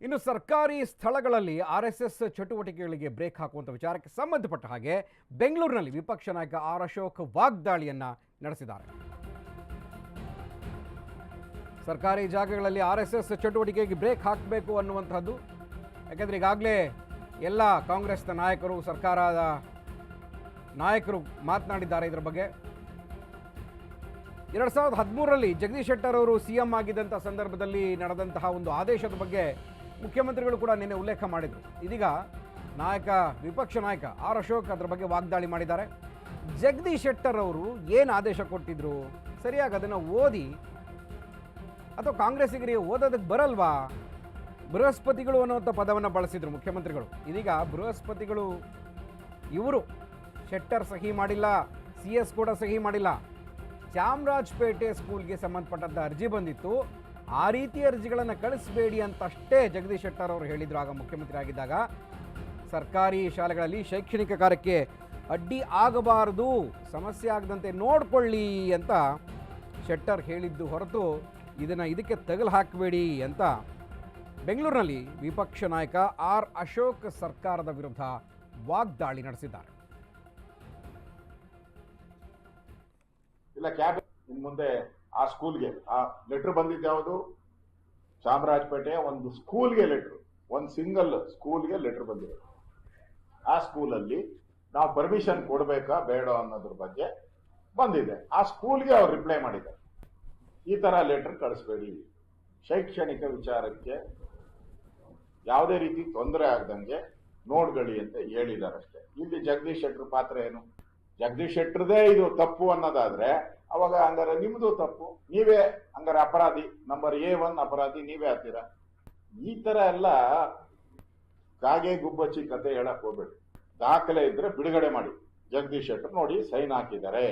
ಇನ್ನು ಸರ್ಕಾರಿ ಸ್ಥಳಗಳಲ್ಲಿ ಆರ್ ಎಸ್ ಎಸ್ ಚಟುವಟಿಕೆಗಳಿಗೆ ಬ್ರೇಕ್ ಹಾಕುವಂಥ ವಿಚಾರಕ್ಕೆ ಸಂಬಂಧಪಟ್ಟ ಹಾಗೆ ಬೆಂಗಳೂರಿನಲ್ಲಿ ವಿಪಕ್ಷ ನಾಯಕ ಆರ್ ಅಶೋಕ್ ವಾಗ್ದಾಳಿಯನ್ನ ನಡೆಸಿದ್ದಾರೆ. ಸರ್ಕಾರಿ ಜಾಗಗಳಲ್ಲಿ ಆರ್ ಎಸ್ ಎಸ್ ಚಟುವಟಿಕೆಗೆ ಬ್ರೇಕ್ ಹಾಕಬೇಕು ಅನ್ನುವಂಥದ್ದು. ಯಾಕೆಂದರೆ ಈಗಾಗಲೇ ಎಲ್ಲ ಕಾಂಗ್ರೆಸ್ನ ನಾಯಕರು, ಸರ್ಕಾರದ ನಾಯಕರು ಮಾತನಾಡಿದ್ದಾರೆ ಇದರ ಬಗ್ಗೆ. ಎರಡು ಸಾವಿರದ ಹದಿಮೂರರಲ್ಲಿ ಜಗದೀಶ್ ಶೆಟ್ಟರ್ ಅವರು ಸಿ ಎಂ ಆಗಿದ್ದಂಥ ಸಂದರ್ಭದಲ್ಲಿ ನಡೆದಂತಹ ಒಂದು ಆದೇಶದ ಬಗ್ಗೆ ಮುಖ್ಯಮಂತ್ರಿಗಳು ಕೂಡ ನಿನ್ನೆ ಉಲ್ಲೇಖ ಮಾಡಿದರು. ಇದೀಗ ನಾಯಕ, ವಿಪಕ್ಷ ನಾಯಕ ಆರ್ ಅಶೋಕ್ ಅದರ ಬಗ್ಗೆ ವಾಗ್ದಾಳಿ ಮಾಡಿದ್ದಾರೆ. ಜಗದೀಶ್ ಶೆಟ್ಟರ್ ಅವರು ಏನು ಆದೇಶ ಕೊಟ್ಟಿದ್ರು? ಸರಿಯಾಗಿ ಅದನ್ನು ಓದಿ ಅಥವಾ ಕಾಂಗ್ರೆಸ್ಸಿಗರಿಗೆ ಓದೋದಕ್ಕೆ ಬರಲ್ವಾ? ಬೃಹಸ್ಪತಿಗಳು ಅನ್ನುವಂಥ ಪದವನ್ನು ಬಳಸಿದರು ಮುಖ್ಯಮಂತ್ರಿಗಳು. ಇದೀಗ ಬೃಹಸ್ಪತಿಗಳು ಇವರು. ಶೆಟ್ಟರ್ ಸಹಿ ಮಾಡಿಲ್ಲ, ಸಿ ಎಸ್ ಕೂಡ ಸಹಿ ಮಾಡಿಲ್ಲ. ಚಾಮರಾಜಪೇಟೆ ಸ್ಕೂಲ್ಗೆ ಸಂಬಂಧಪಟ್ಟಂಥ ಅರ್ಜಿ ಬಂದಿತ್ತು. ಆ ರೀತಿ ಅರ್ಜಿಗಳನ್ನು ಕಳಿಸಬೇಡಿ ಅಂತಷ್ಟೇ ಜಗದೀಶ್ ಶೆಟ್ಟರ್ ಅವರು ಹೇಳಿದರು. ಆಗ ಮುಖ್ಯಮಂತ್ರಿ ಆಗಿದ್ದಾಗ ಸರ್ಕಾರಿ ಶಾಲೆಗಳಲ್ಲಿ ಶೈಕ್ಷಣಿಕ ಕಾರ್ಯಕ್ಕೆ ಅಡ್ಡಿ ಆಗಬಾರದು, ಸಮಸ್ಯೆ ಆಗದಂತೆ ನೋಡಿಕೊಳ್ಳಿ ಅಂತ ಶೆಟ್ಟರ್ ಹೇಳಿದ್ದು ಹೊರತು ಇದನ್ನು ಇದಕ್ಕೆ ತಗಲು ಹಾಕಬೇಡಿ ಅಂತ ಬೆಂಗಳೂರಿನಲ್ಲಿ ವಿಪಕ್ಷ ನಾಯಕ ಆರ್ ಅಶೋಕ್ ಸರ್ಕಾರದ ವಿರುದ್ಧ ವಾಗ್ದಾಳಿ ನಡೆಸಿದ್ದಾರೆ. ಇಲ್ಲ, ಕ್ಯಾಬಿನೆಟ್ ಮುಂದೆ ಆ ಸ್ಕೂಲ್ಗೆ ಆ ಲೆಟರ್ ಬಂದಿದ್ದು ಯಾವುದು? ಚಾಮರಾಜಪೇಟೆ ಒಂದು ಸ್ಕೂಲ್ಗೆ ಲೆಟರ್ ಒಂದು ಸಿಂಗಲ್ ಸ್ಕೂಲ್ಗೆ ಲೆಟರ್ ಬಂದಿರೋದು ಆ ಸ್ಕೂಲಲ್ಲಿ ನಾವು ಪರ್ಮಿಷನ್ ಕೊಡಬೇಕಾ, ಬೇಡ ಅನ್ನೋದ್ರ ಬಗ್ಗೆ ಬಂದಿದೆ. ಆ ಸ್ಕೂಲ್ಗೆ ಅವ್ರು ರಿಪ್ಲೈ ಮಾಡಿದ್ದಾರೆ. ಈ ತರ ಲೆಟರ್ ಕಳಿಸ್ಬೇಡಿ. ಶೈಕ್ಷಣಿಕ ವಿಚಾರಕ್ಕೆ ಯಾವುದೇ ರೀತಿ ತೊಂದರೆ ಆಗದಂಗೆ ನೋಡ್ಕೊಳ್ಳಿ ಅಂತ ಹೇಳಿದ್ದಾರೆ ಅಷ್ಟೇ. ಇಲ್ಲಿ ಜಗದೀಶ್ ಶೆಟ್ಟರ್ ಪಾತ್ರ ಏನು? ಜಗದೀಶ್ ಶೆಟ್ಟರ್ದೇ ಇದು ತಪ್ಪು ಅನ್ನೋದಾದ್ರೆ, ಅವಾಗ ಹಂಗಾರೆ ನಿಮ್ದು ತಪ್ಪು. ನೀವೇ ಹಂಗಾರೆ ಅಪರಾಧಿ, ನಂಬರ್ ಎ ಒನ್ ಅಪರಾಧಿ, ನೀವೇ ಆತೀರ ಈ ತರ ಎಲ್ಲ ಕಾಗೆ ಗುಬ್ಬಚ್ಚಿ ಕತೆ ಹೇಳಕ್ ಹೋಗ್ಬೇಡಿ. ದಾಖಲೆ ಇದ್ರೆ ಬಿಡುಗಡೆ ಮಾಡಿ. ಜಗದೀಶ್ ಶೆಟ್ಟರ್ ನೋಡಿ, ಸೈನ್ ಹಾಕಿದ್ದಾರೆ.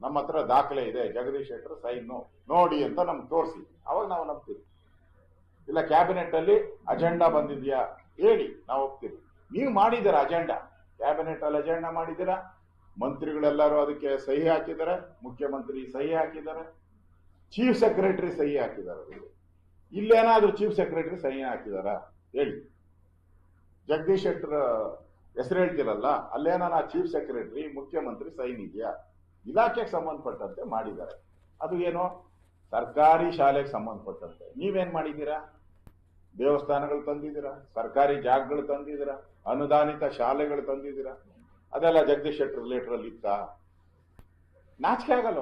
ನಮ್ಮ ಹತ್ರ ದಾಖಲೆ ಇದೆ, ಜಗದೀಶ್ ಶೆಟ್ಟರ್ ಸೈನ್ ನೋಡಿ ಅಂತ ನಮ್ಗೆ ತೋರಿಸಿ. ಅವಾಗ ನಾವು ನಂಬ್ತೀವಿ. ಇಲ್ಲ ಕ್ಯಾಬಿನೆಟ್ ಅಲ್ಲಿ ಅಜೆಂಡಾ ಬಂದಿದ್ಯಾ? ಹೇಳಿ, ನಾವು ಹೋಗ್ತೀವಿ ನೀವು ಮಾಡಿದ್ದೀರಾ ಅಜೆಂಡಾ. ಕ್ಯಾಬಿನೆಟ್ ಅಲ್ಲಿ ಅಜೆಂಡಾ ಮಾಡಿದ್ದೀರಾ? ಮಂತ್ರಿಗಳೆಲ್ಲರೂ ಅದಕ್ಕೆ ಸಹಿ ಹಾಕಿದ್ದಾರೆ, ಮುಖ್ಯಮಂತ್ರಿ ಸಹಿ ಹಾಕಿದ್ದಾರೆ ಚೀಫ್ ಸೆಕ್ರೆಟರಿ ಸಹಿ ಹಾಕಿದ್ದಾರೆ. ಇಲ್ಲೇನಾದ್ರೂ ಚೀಫ್ ಸೆಕ್ರೆಟರಿ ಸಹಿ ಹಾಕಿದಾರ? ಹೇಳಿ. ಜಗದೀಶ್ ಶೆಟ್ಟರ್ ಹೆಸರು ಹೇಳ್ತಿರಲ್ಲ ಅಲ್ಲೇನ ಚೀಫ್ ಸೆಕ್ರೆಟರಿ ಮುಖ್ಯಮಂತ್ರಿ ಸೈನ್ ಇದೆಯಾ ಇಲಾಖೆಗೆ ಸಂಬಂಧಪಟ್ಟಂತೆ ಮಾಡಿದ್ದಾರೆ. ಅದು ಏನು? ಸರ್ಕಾರಿ ಶಾಲೆಗೆ ಸಂಬಂಧಪಟ್ಟಂತೆ. ನೀವೇನ್ ಮಾಡಿದ್ದೀರಾ? ದೇವಸ್ಥಾನಗಳು ತಂದಿದ್ದೀರಾ? ಸರ್ಕಾರಿ ಜಾಗಗಳು ತಂದಿದ್ದೀರಾ? ಅನುದಾನಿತ ಶಾಲೆಗಳು ತಂದಿದ್ದೀರಾ? ಅದೆಲ್ಲ ಜಗದೀಶ್ ಶೆಟ್ಟರ್ ಲೆಟರ್ ಅಲ್ಲಿ ಇತ್ತ? ನಾಚಿಕೆ ಆಗಲ್ಲ